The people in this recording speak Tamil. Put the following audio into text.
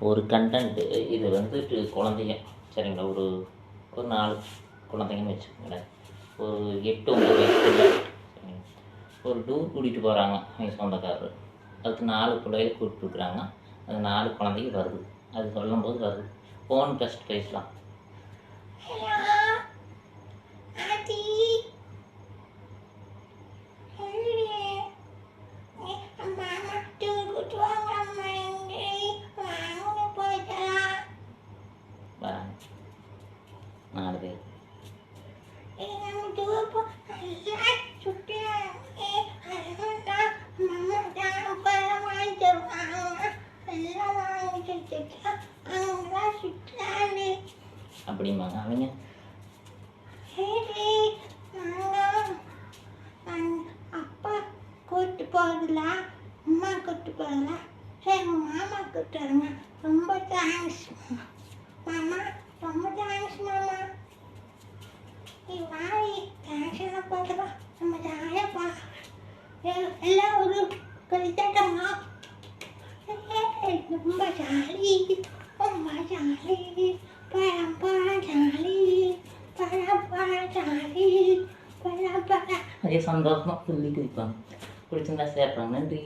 ஒரு கண்டென்ட்டு இது வந்துட்டு குழந்தைங்க சரிங்களா? ஒரு ஒரு நாலு குழந்தைங்கன்னு வச்சுக்கோங்களேன். ஒரு எட்டு ஒம்பது வயசுல ஒரு டூர் கூட்டிகிட்டு போகிறாங்க எங்கள் சொந்தக்காரர். அதுக்கு நாலு பிள்ளைகள் கூப்பிட்டுருக்குறாங்க அது நாலு குழந்தைங்க வருது. அது சொல்லும்போது வருது. ஃபோன் டெஸ்ட் பேசலாம். நாலு பேர் அப்படிம்பாங்க. அவங்க? அப்பா கூட்டு போகிறதில்ல அம்மா கூட்டு போகிறதில்ல சரி மாமா கூட்டு வருங்க ரொம்ப தேங்க்ஸ் தேங்க்ஸ் எல்லாம் போகிறதா நம்ம ஜாலியாக போகலாம் எல்லாம் ஒரு கழித்தாட்டங்க ரொம்ப ஜாலி ரொம்ப ஜாலி பழம் பழம் ஜாலி பழம் பழம் ஜாலி பழம் பழம் அதே சந்தோஷமாக துள்ளி குதிப்பாங்க பிடிச்சிருந்தா சேர்ப்பாங்க நன்றி